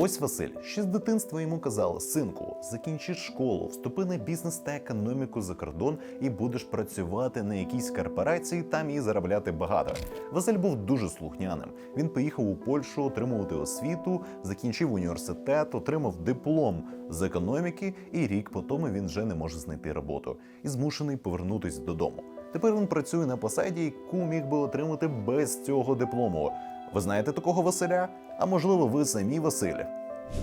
Ось Василь ще з дитинства йому казали: синку, закінчи школу, вступи на бізнес та економіку за кордон і будеш працювати на якійсь корпорації там і заробляти багато. Василь був дуже слухняним. Він поїхав у Польщу отримувати освіту, закінчив університет, отримав диплом з економіки, і рік по тому він вже не може знайти роботу і змушений повернутись додому. Тепер він працює на посаді, яку міг би отримати без цього диплому. Ви знаєте такого Василя? А можливо, ви самі Василь?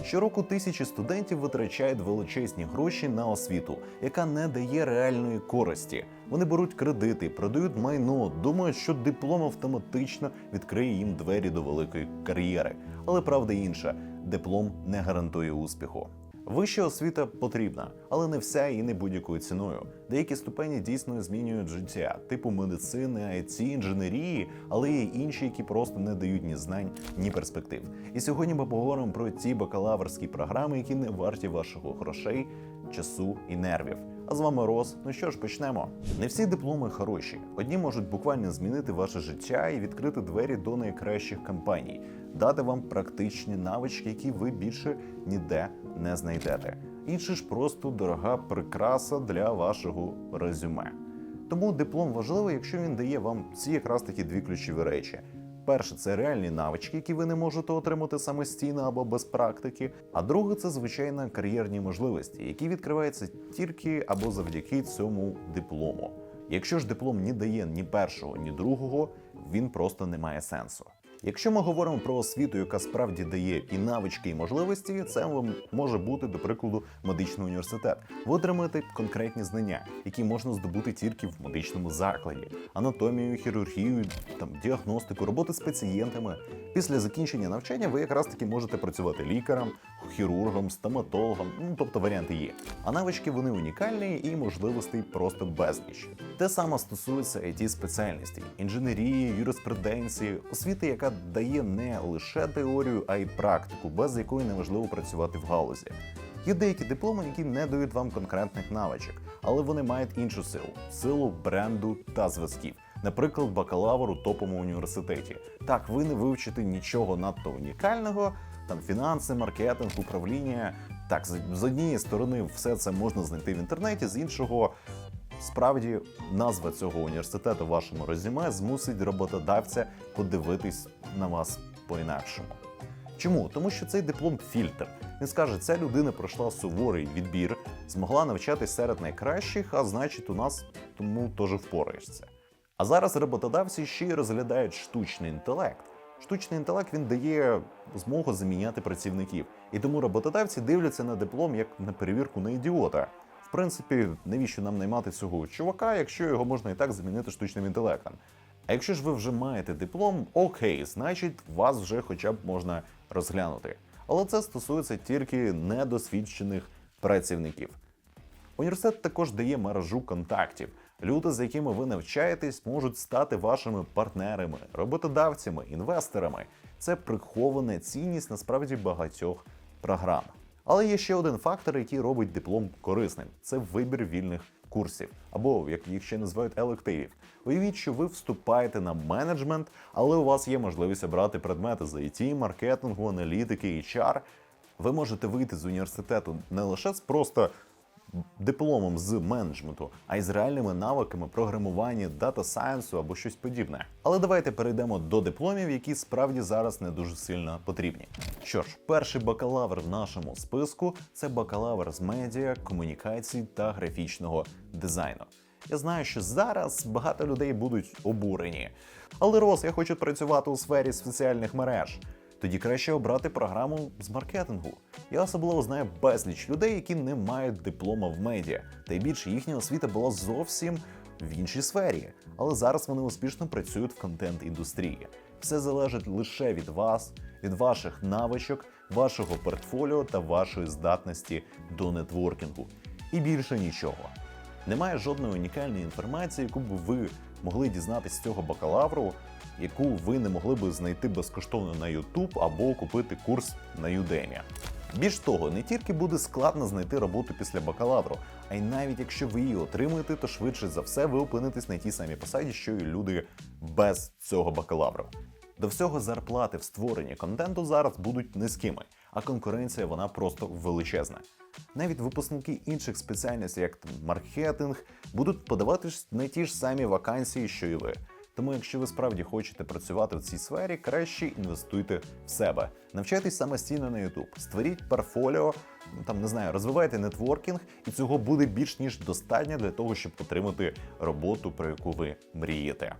Щороку тисячі студентів витрачають величезні гроші на освіту, яка не дає реальної користі. Вони беруть кредити, продають майно, думають, що диплом автоматично відкриє їм двері до великої кар'єри. Але правда інша: диплом не гарантує успіху. Вища освіта потрібна, але не вся і не будь-якою ціною. Деякі ступені дійсно змінюють життя, типу медицини, IT, інженерії, але є інші, які просто не дають ні знань, ні перспектив. І сьогодні ми поговоримо про ті бакалаврські програми, які не варті вашого грошей, часу і нервів. А з вами Рос. Ну що ж, почнемо. Не всі дипломи хороші. Одні можуть буквально змінити ваше життя і відкрити двері до найкращих компаній, дати вам практичні навички, які ви більше ніде не знайдете. Інші ж просто дорога прикраса для вашого резюме. Тому диплом важливий, якщо він дає вам ці якраз такі дві ключові речі. Перше, це реальні навички, які ви не можете отримати самостійно або без практики. А друге, це звичайно кар'єрні можливості, які відкриваються тільки або завдяки цьому диплому. Якщо ж диплом не дає ні першого, ні другого, він просто не має сенсу. Якщо ми говоримо про освіту, яка справді дає і навички, і можливості, це вам може бути, до прикладу, медичний університет. Ви отримаєте конкретні знання, які можна здобути тільки в медичному закладі: анатомію, хірургію, там діагностику, роботи з пацієнтами. Після закінчення навчання ви якраз таки можете працювати лікарем, хірургом, стоматологом, ну тобто варіанти є. А навички вони унікальні і можливостей просто безліч. Те саме стосується it спеціальностей, інженерії, юриспруденції, освіти, яка дає не лише теорію, а й практику, без якої неможливо працювати в галузі. Є деякі дипломи, які не дають вам конкретних навичок, але вони мають іншу силу силу бренду та зв'язків. Наприклад, бакалавр у топовому університеті. Так, ви не вивчите нічого надто унікального, там фінанси, маркетинг, управління. Так, з, однієї сторони, все це можна знайти в інтернеті, з іншого. Справді, назва цього університету в вашому резюме змусить роботодавця подивитись на вас по-інакшому. Чому? Тому що цей диплом фільтр. Він скаже, ця людина пройшла суворий відбір, змогла навчатись серед найкращих, а значить, у нас тому теж впораєшся. А зараз роботодавці ще й розглядають штучний інтелект. Штучний інтелект він дає змогу заміняти працівників, і тому роботодавці дивляться на диплом як на перевірку на ідіота. Принципі, навіщо нам наймати цього чувака, якщо його можна і так замінити штучним інтелектом? А якщо ж ви вже маєте диплом, окей, значить вас вже хоча б можна розглянути. Але це стосується тільки недосвідчених працівників. Університет також дає мережу контактів. Люди, з якими ви навчаєтесь, можуть стати вашими партнерами, роботодавцями, інвесторами. Це прихована цінність насправді багатьох програм. Але є ще один фактор, який робить диплом корисним: це вибір вільних курсів, або як їх ще називають елективів. Уявіть, що ви вступаєте на менеджмент, але у вас є можливість обрати предмети з IT, маркетингу, аналітики, HR. Ви можете вийти з університету не лише з просто дипломом з менеджменту, а й з реальними навиками програмування, дата сайенсу або щось подібне. Але давайте перейдемо до дипломів, які справді зараз не дуже сильно потрібні. Що ж, перший бакалавр в нашому списку це бакалавр з медіа, комунікацій та графічного дизайну. Я знаю, що зараз багато людей будуть обурені. Але Рос, я хочу працювати у сфері соціальних мереж. Тоді краще обрати програму з маркетингу. Я особливо знаю безліч людей, які не мають диплома в медіа, та й більше їхня освіта була зовсім в іншій сфері. Але зараз вони успішно працюють в контент-індустрії. Все залежить лише від вас, від ваших навичок, вашого портфоліо та вашої здатності до нетворкінгу. І більше нічого. Немає жодної унікальної інформації, яку б ви могли дізнатися з цього бакалавру, яку ви не могли би знайти безкоштовно на YouTube або купити курс на Udemy. Більш того, не тільки буде складно знайти роботу після бакалавру, а й навіть якщо ви її отримуєте, то швидше за все ви опинитесь на тій самій посаді, що і люди без цього бакалавру. До всього зарплати в створенні контенту зараз будуть низькими. А конкуренція вона просто величезна. Навіть випускники інших спеціальностей, як маркетинг, будуть подаватись на ті ж самі вакансії, що і ви. Тому, якщо ви справді хочете працювати в цій сфері, краще інвестуйте в себе. Навчайтесь самостійно на YouTube, створіть портфоліо, там не знаю, розвивайте нетворкінг, і цього буде більш ніж достатньо для того, щоб отримати роботу, про яку ви мрієте.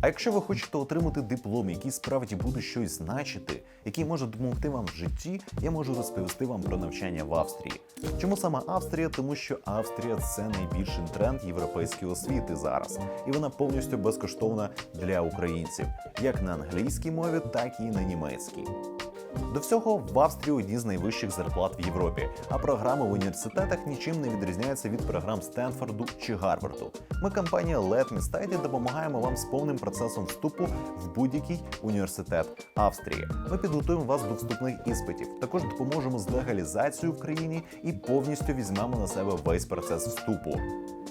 А якщо ви хочете отримати диплом, який справді буде щось значити, який може допомогти вам в житті, я можу розповісти вам про навчання в Австрії. Чому саме Австрія? Тому що Австрія це найбільший тренд європейської освіти зараз, і вона повністю безкоштовна для українців, як на англійській мові, так і на німецькій. До всього в Австрії одні з найвищих зарплат в Європі, а програми в університетах нічим не відрізняються від програм Стенфорду чи Гарварду. Ми, компанія Let Me Study, допомагаємо вам з повним процесом вступу в будь-який університет Австрії. Ми підготуємо вас до вступних іспитів. Також допоможемо з легалізацією в країні і повністю візьмемо на себе весь процес вступу.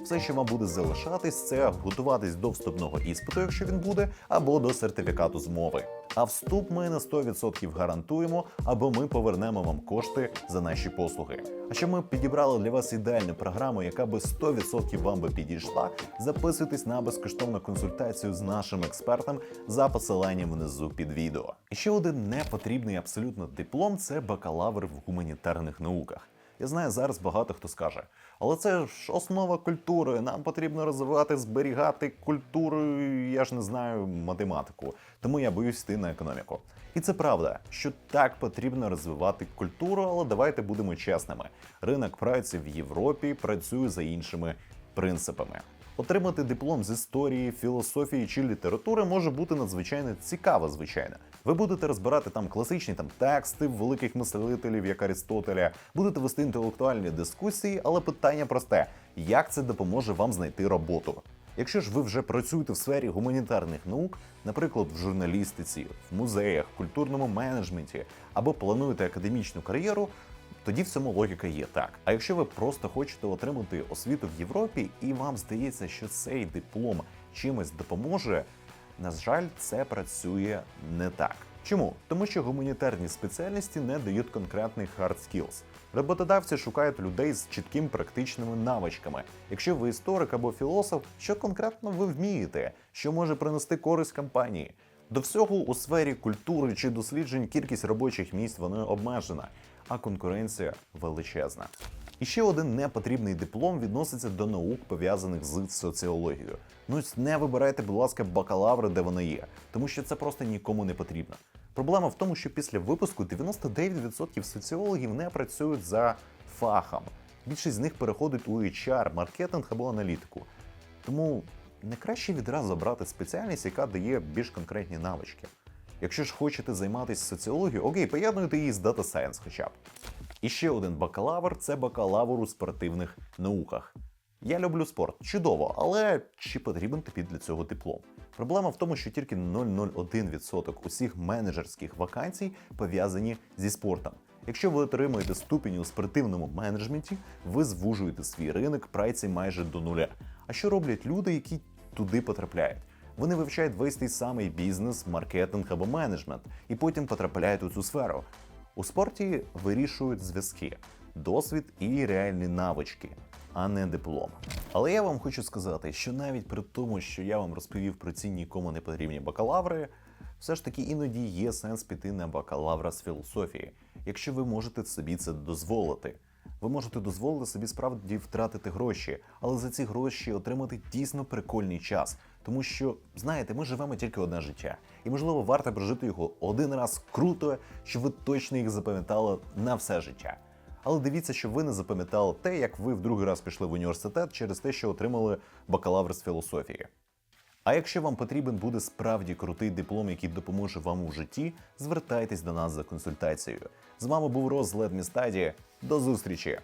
Все, що вам буде залишатись, це готуватись до вступного іспиту, якщо він буде, або до сертифікату з мови. А вступ ми на 100% гарантуємо, або ми повернемо вам кошти за наші послуги. А щоб ми підібрали для вас ідеальну програму, яка би 100% вам би підійшла, записуйтесь на безкоштовну консультацію з нашим експертом за посиланням внизу під відео. І ще один непотрібний абсолютно диплом це бакалавр в гуманітарних науках. Я знаю, зараз багато хто скаже, але це ж основа культури. Нам потрібно розвивати, зберігати культуру. Я ж не знаю математику, тому я боюсь йти на економіку. І це правда, що так потрібно розвивати культуру, але давайте будемо чесними. Ринок праці в Європі працює за іншими принципами. Отримати диплом з історії, філософії чи літератури може бути надзвичайно цікаво, звичайно. Ви будете розбирати там класичні там тексти великих мислителів, як Аристотеля, будете вести інтелектуальні дискусії, але питання просте: як це допоможе вам знайти роботу? Якщо ж ви вже працюєте в сфері гуманітарних наук, наприклад, в журналістиці, в музеях, культурному менеджменті або плануєте академічну кар'єру, тоді в цьому логіка є так. А якщо ви просто хочете отримати освіту в Європі, і вам здається, що цей диплом чимось допоможе, на жаль, це працює не так. Чому? Тому що гуманітарні спеціальності не дають конкретних hard skills. Роботодавці шукають людей з чіткими практичними навичками. Якщо ви історик або філософ, що конкретно ви вмієте, що може принести користь компанії? До всього у сфері культури чи досліджень кількість робочих місць вона обмежена, а конкуренція величезна. І ще один непотрібний диплом відноситься до наук, пов'язаних з соціологією. Ну не вибирайте, будь ласка, бакалаври, де вони є, тому що це просто нікому не потрібно. Проблема в тому, що після випуску 99% соціологів не працюють за фахом. Більшість з них переходить у HR, маркетинг або аналітику. Тому не краще відразу обрати спеціальність, яка дає більш конкретні навички. Якщо ж хочете займатися соціологією, окей, поєднуйте її з Data Science хоча б. І ще один бакалавр це бакалавр у спортивних науках. Я люблю спорт, чудово, але чи потрібен тобі для цього диплом? Проблема в тому, що тільки 0,01% усіх менеджерських вакансій пов'язані зі спортом. Якщо ви отримуєте ступінь у спортивному менеджменті, ви звужуєте свій ринок праці майже до нуля. А що роблять люди, які туди потрапляють? Вони вивчають весь той самий бізнес, маркетинг або менеджмент, і потім потрапляють у цю сферу. У спорті вирішують зв'язки, досвід і реальні навички, а не диплом. Але я вам хочу сказати, що навіть при тому, що я вам розповів про ці нікому не потрібні бакалаври, все ж таки іноді є сенс піти на бакалавра з філософії, якщо ви можете собі це дозволити. Ви можете дозволити собі справді втратити гроші, але за ці гроші отримати дійсно прикольний час. Тому що, знаєте, ми живемо тільки одне життя, і можливо варто прожити його один раз круто, щоб ви точно їх запам'ятали на все життя. Але дивіться, щоб ви не запам'ятали те, як ви в другий раз пішли в університет через те, що отримали бакалавр з філософії. А якщо вам потрібен буде справді крутий диплом, який допоможе вам у житті, звертайтесь до нас за консультацією. З вами був Роз Ледмістаді. До зустрічі!